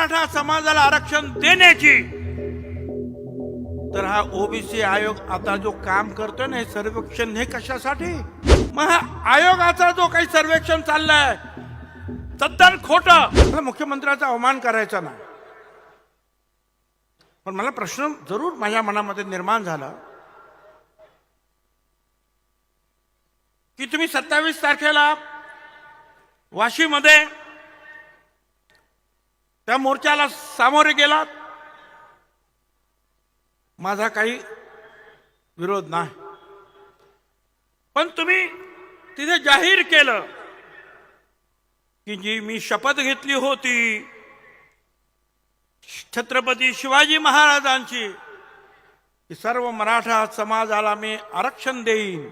मराठा समाजाला आरक्षण देण्याची. तर हा ओबीसी आयोग आता जो काम करतोय ना हे सर्वेक्षण हे कशासाठी? मग हा आयोगाचा जो काही सर्वेक्षण चाललाय तद्दन खोट मला मुख्यमंत्र्याचा अवमान करायचा नाही. पण मला प्रश्न जरूर माझ्या मनामध्ये निर्माण झाला की तुम्ही सत्तावीस तारखेला वाशीमध्ये त्या मोर्चाला सामोरे गेलात. माझा काही विरोध नाही. पण तुम्ही तिथे जाहीर केलं की जी मी शपथ घेतली होती छत्रपती शिवाजी महाराजांची की सर्व मराठा समाजाला मी आरक्षण देईन.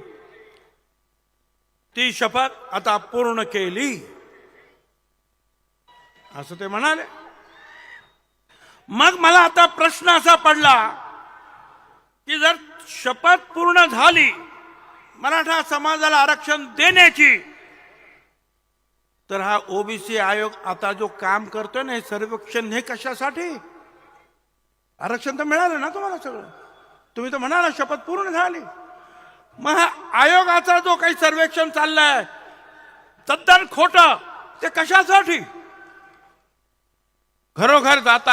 ती शपथ आता पूर्ण केली. असं ते म्हणाले. मग मला आता प्रश्न असा पडला की जर शपथ पूर्ण झाली मराठा समाजाला आरक्षण देण्याची तर हा ओबीसी आयोग आता जो काम करतोय ना हे सर्वेक्षण हे कशासाठी? आरक्षण तर मिळालं ना तुम्हाला सगळं. तुम्ही तर म्हणाला शपथ पूर्ण झाली. मग आयोगाचा जो काही सर्वेक्षण चाललाय तद्दन खोट ते कशासाठी? घरोघर जात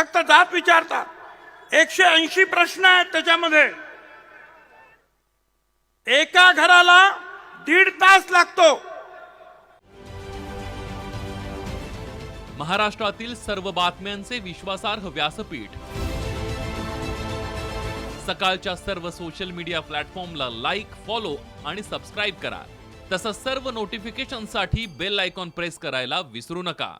फक्त जात विचारतात. एकशे ऐंशी प्रश्न आहेत त्याच्यामध्ये. एका घराला दीड तास लागतो. महाराष्ट्रातील सर्व बातम्यांचे विश्वासार्ह व्यासपीठ. सकाळच्या सर्व सोशल मीडिया प्लॅटफॉर्मला लाईक फॉलो आणि सबस्क्राईब करा. तसंच सर्व नोटिफिकेशनसाठी बेल आयकॉन प्रेस करायला विसरू नका.